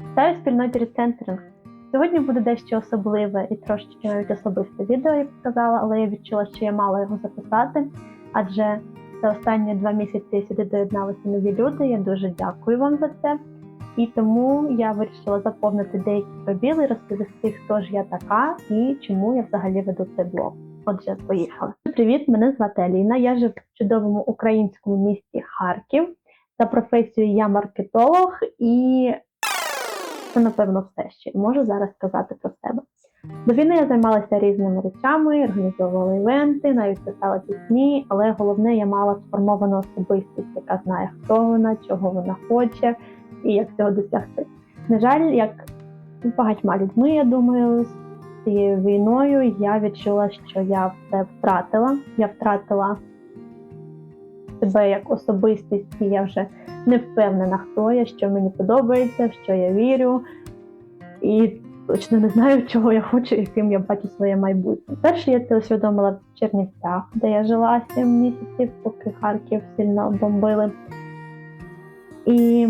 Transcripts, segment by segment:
Вітаю спільноті рецентринг. Сьогодні буде дещо особливе і трошечки навіть особисте відео, як сказала, але я відчула, що я мала його записати, адже за останні два місяці сюди доєдналися нові люди. Я дуже дякую вам за це. І тому я вирішила заповнити деякі пробіли, розповісти, хто ж я така і чому я взагалі веду цей блог. Отже, поїхали. Привіт, мене звати Аліна. Я живу в чудовому українському місті Харків. За професією я маркетолог і це, напевно, все ще можу зараз сказати про себе. До війни я займалася різними речами, організовувала івенти, навіть писала пісні, але головне, я мала сформовану особистість, яка знає, хто вона, чого вона хоче і як цього досягти. На жаль, як багатьма людьми, я думаю, з цією війною я відчула, що я все втратила. Я втратила себе як особистість, і я вже не впевнена, хто я, що мені подобається, в що я вірю. І точно не знаю, чого я хочу, яким я бачу своє майбутнє. Перше я це усвідомила в Чернівцях, де я жила 7 місяців, поки Харків сильно бомбили. І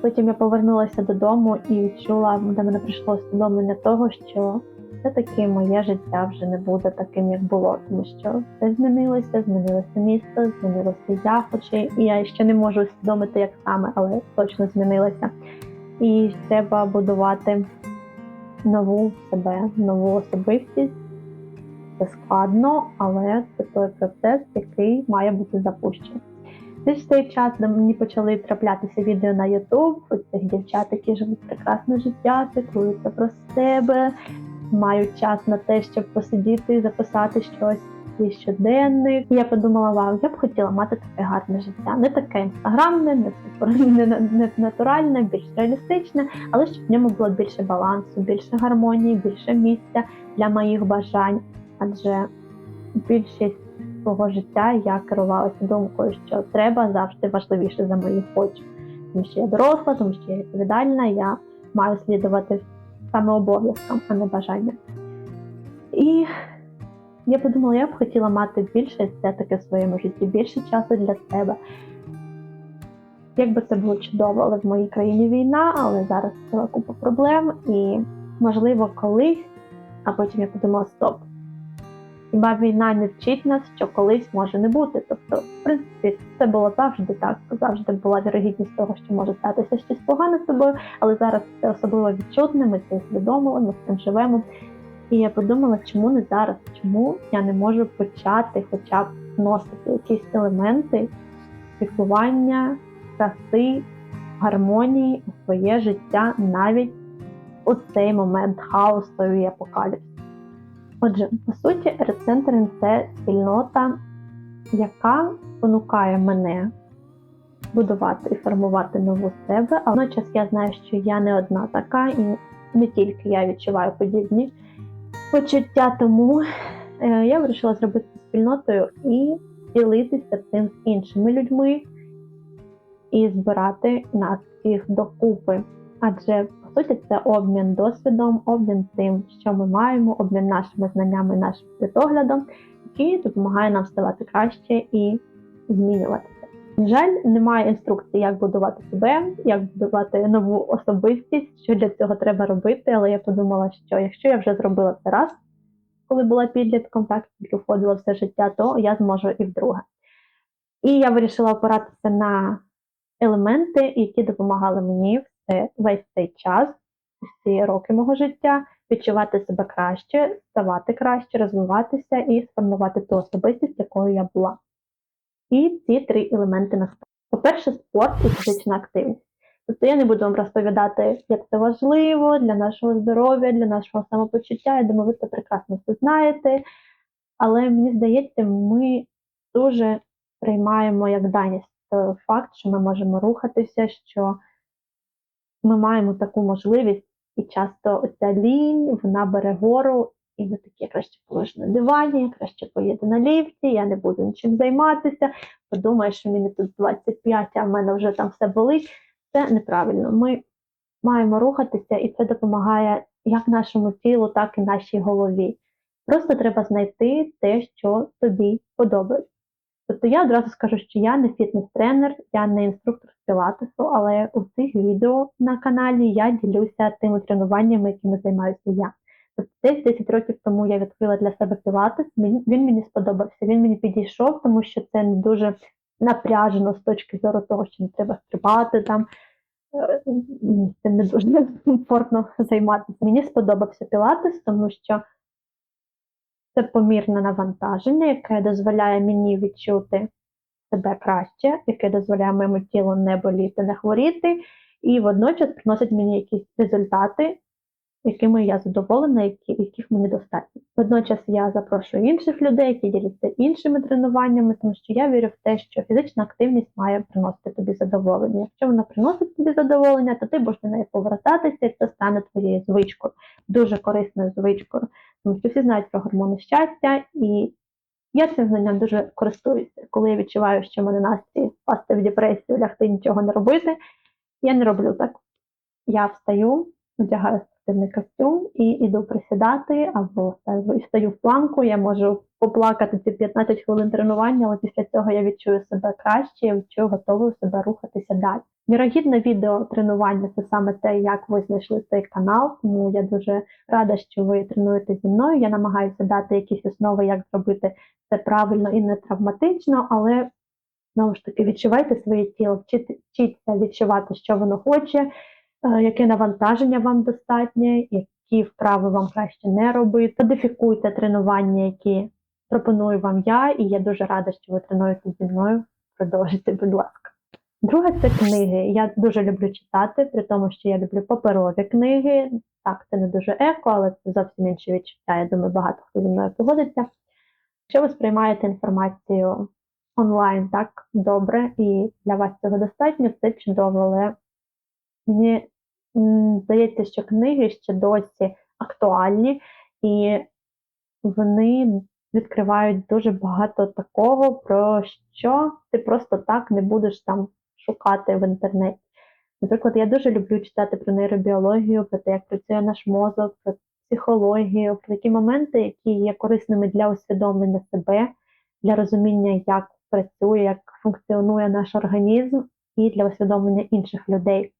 потім я повернулася додому і відчула, до мене прийшло усвідомлення того, що все-таки моє життя вже не буде таким, як було, тому що все змінилося, змінилося місто, змінилося я, хоч і я ще не можу усвідомити, як саме, але точно змінилося. І треба будувати нову себе, нову особистість. Це складно, але це той процес, який має бути запущений. Десь в той час, де мені почали траплятися відео на YouTube, цих дівчат, які живуть прекрасне життя, піклуються про себе, мають час на те, щоб посидіти, записати щось свій щоденник. І я подумала, вау, я б хотіла мати таке гарне життя. Не таке інстаграмне, не, супер- не, не натуральне, більш реалістичне, але щоб в ньому було більше балансу, більше гармонії, більше місця для моїх бажань. Адже більшість свого життя я керувалася думкою, що треба завжди важливіше за мої хочу. Тому що я доросла, тому що я відповідальна, я маю слідувати саме обов'язкам, а не бажанням. І я подумала, я б хотіла мати більше естетики в своєму житті, більше часу для себе. Якби це було чудово, але в моїй країні війна, але зараз ціла купа проблем, і можливо колись, а потім я подумала, стоп. Хіба війна не вчить нас, що колись може не бути. Тобто, в принципі, це було завжди так. Завжди була вірогідність того, що може статися щось погане з тобою, але зараз це особливо відчутне, ми це усвідомили, ми з цим живемо. І я подумала, чому не зараз? Чому я не можу почати хоча б вносити якісь елементи піклування, краси, гармонії у своє життя навіть у цей момент хаосу і апокаліпсису. Отже, по суті, рецентринг це спільнота, яка спонукає мене будувати і формувати нову себе. А водночас я знаю, що я не одна така, і не тільки я відчуваю подібні почуття. Тому е, я вирішила зробити спільнотою і ділитися цим з іншими людьми і збирати нас всіх докупи. Адже суті це обмін досвідом, обмін тим, що ми маємо, обмін нашими знаннями, нашим світоглядом, який допомагає нам ставати краще і змінюватися. На жаль, немає інструкції, як будувати себе, як будувати нову особистість, що для цього треба робити. Але я подумала, що якщо я вже зробила це раз, коли була підлітком, так тільки входила все життя, то я зможу і вдруге. І я вирішила опиратися на елементи, які допомагали мені все весь цей час, всі роки мого життя, відчувати себе краще, ставати краще, розвиватися і сформувати ту особистість, якою я була. І ці три елементи насправді. По-перше, спорт і фізична активність. Тобто я не буду вам розповідати, як це важливо для нашого здоров'я, для нашого самопочуття. Я думаю, ви це прекрасно все знаєте. Але мені здається, ми дуже приймаємо як даність факт, що ми можемо рухатися, що ми маємо таку можливість, і часто оця лінь вона бере гору, і ми такі, краще положу на дивані, краще поїду на ліфті, я не буду нічим займатися. Подумаю, що мені тут 25, а в мене вже там все болить. Це неправильно. Ми маємо рухатися, і це допомагає як нашому тілу, так і нашій голові. Просто треба знайти те, що тобі подобається. Тобто я одразу скажу, що я не фітнес-тренер, я не інструктор пілатесу, але у цих відео на каналі я ділюся тими тренуваннями, якими займаюся я. Тобто десь 10 років тому я відкрила для себе пілатес, він, мені сподобався, він мені підійшов, тому що це не дуже напряжено з точки зору того, що не треба стрибати там. Е, цим не дуже комфортно займатися. Мені сподобався пілатес, тому що це помірне навантаження, яке дозволяє мені відчути себе краще, яке дозволяє моєму тілу не боліти, не хворіти, і водночас приносить мені якісь результати, якими я задоволена, які, яких мені достатньо. Водночас я запрошую інших людей, які діляться іншими тренуваннями, тому що я вірю в те, що фізична активність має приносити тобі задоволення. Якщо вона приносить тобі задоволення, то ти будеш до неї повертатися, і це стане твоєю звичкою, дуже корисною звичкою. Тому що всі знають про гормони щастя, і я цим знанням дуже користуюся. Коли я відчуваю, що в мене настрій впасти в депресію, лягти нічого не робити, я не роблю так. Я встаю, одягаю спортивний костюм і йду присідати або стаю в планку. Я можу поплакати ці 15 хвилин тренування, але після цього я відчую себе краще, я відчую готовою себе рухатися далі. Вірогідне відео тренування це саме те, як ви знайшли цей канал. Тому я дуже рада, що ви тренуєте зі мною. Я намагаюся дати якісь основи, як зробити це правильно і не травматично, але знову ж таки відчувайте своє тіло, вчіться відчувати, що воно хоче, е, яке навантаження вам достатнє, які вправи вам краще не робити. Кодифікуйте тренування, які пропоную вам я, і я дуже рада, що ви тренуєте зі мною. Продовжуйте, будь ласка. Друге це книги. Я дуже люблю читати, при тому, що я люблю паперові книги. Так, це не дуже еко, але це зовсім інше відчуття. Я думаю, багато хто зі мною погодиться. Якщо ви сприймаєте інформацію онлайн так добре, і для вас цього достатньо, це чудово, але мені здається, що книги ще досі актуальні, і вони відкривають дуже багато такого, про що ти просто так не будеш там шукати в інтернеті. Наприклад, я дуже люблю читати про нейробіологію, про те, як працює наш мозок, про психологію, про такі моменти, які є корисними для усвідомлення себе, для розуміння, як працює, як функціонує наш організм, і для усвідомлення інших людей.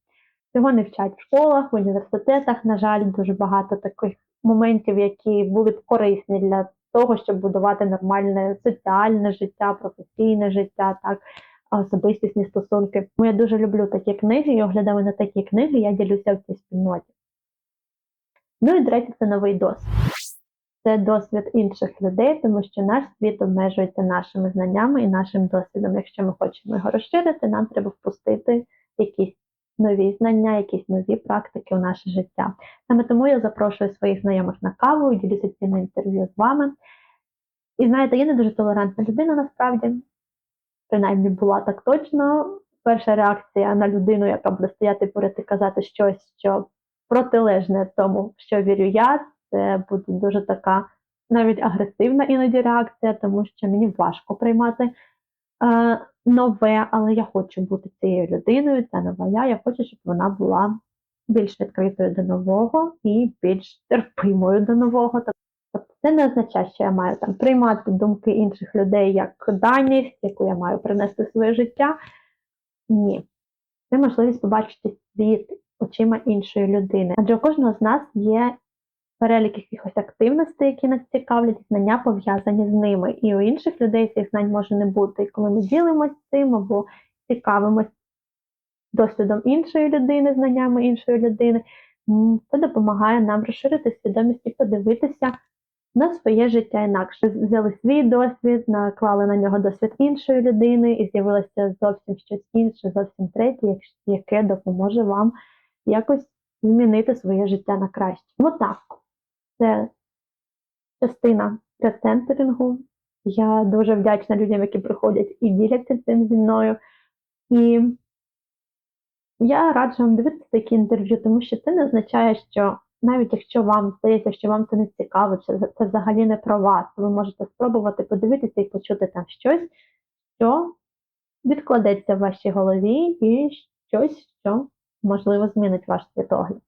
Цього не вчать в школах, в університетах, на жаль, дуже багато таких моментів, які були б корисні для того, щоб будувати нормальне соціальне життя, професійне життя, так, особистісні стосунки. Тому я дуже люблю такі книги і оглядаю на такі книги, я ділюся в цій спільноті. Ну і третє це новий досвід. Це досвід інших людей, тому що наш світ обмежується нашими знаннями і нашим досвідом. Якщо ми хочемо його розширити, нам треба впустити якісь нові знання, якісь нові практики у наше життя. Саме тому я запрошую своїх знайомих на каву ділюся цим інтерв'ю з вами. І знаєте, я не дуже толерантна людина насправді, принаймні була так точно. Перша реакція на людину, яка буде стояти поряд і казати щось, що протилежне тому, що вірю я, це буде дуже така навіть агресивна іноді реакція, тому що мені важко приймати е, нове, але я хочу бути цією людиною, це нова я. Я хочу, щоб вона була більш відкритою до нового і більш терпимою до нового. Це не означає, що я маю там приймати думки інших людей як даність, яку я маю принести в своє життя. Ні. Це можливість побачити світ очима іншої людини. Адже у кожного з нас є перелік якихось активностей, які нас цікавлять, знання пов'язані з ними. І у інших людей цих знань може не бути. І коли ми ділимося цим або цікавимось досвідом іншої людини, знаннями іншої людини, це допомагає нам розширити свідомість і подивитися на своє життя інакше. Взяли свій досвід, наклали на нього досвід іншої людини, і з'явилося зовсім щось інше, зовсім третє, яке допоможе вам якось змінити своє життя на краще. Отак. Це частина рецентерингу. Я дуже вдячна людям, які приходять і діляться цим зі мною. І я раджу вам дивитися такі інтерв'ю, тому що це не означає, що навіть якщо вам здається, що вам це не цікаво, чи це взагалі не про вас, ви можете спробувати подивитися і почути там щось, що відкладеться в вашій голові, і щось, що можливо змінить ваш світогляд.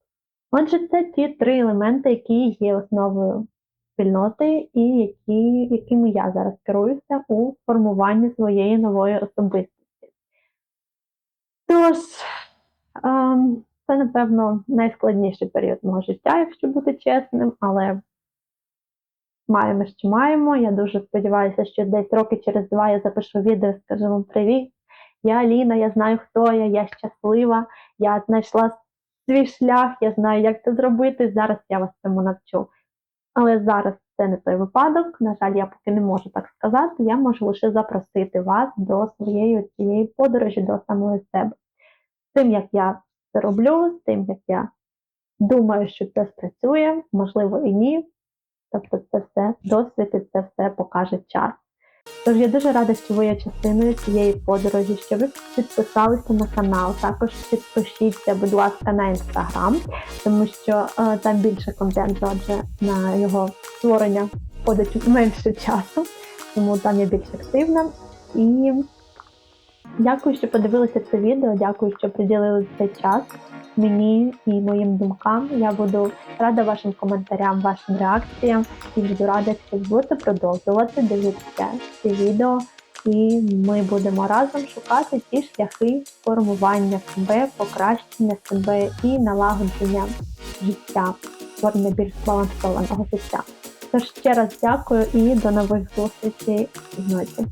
Отже, це ті три елементи, які є основою спільноти, і які, якими я зараз керуюся у формуванні своєї нової особистості. Тож, ем, це, напевно, найскладніший період мого життя, якщо бути чесним, але маємо, що маємо. Я дуже сподіваюся, що десь роки через два я запишу відео і скажу вам привіт. Я Аліна, я знаю, хто я, я щаслива, я знайшла свій шлях, я знаю, як це зробити. Зараз я вас цьому навчу. Але зараз це не той випадок. На жаль, я поки не можу так сказати. Я можу лише запросити вас до своєї цієї подорожі до самої себе. Тим, як я це роблю, тим, як я думаю, що це спрацює, можливо, і ні. Тобто, це все досвід і це все покаже час. Тож я дуже рада, що ви є частиною цієї подорожі, що ви підписалися на канал. Також підпишіться, будь ласка, на інстаграм, тому що е, там більше контенту, адже на його створення входить менше часу, тому там я більш активна. І дякую, що подивилися це відео. Дякую, що приділили цей час мені і моїм думкам. Я буду рада вашим коментарям, вашим реакціям і буду рада, що будете продовжувати дивитися ці відео. І ми будемо разом шукати ті шляхи формування себе, покращення себе і налагодження життя, створення більш збалансованого життя. Тож ще раз дякую і до нових зустрічей в ночі.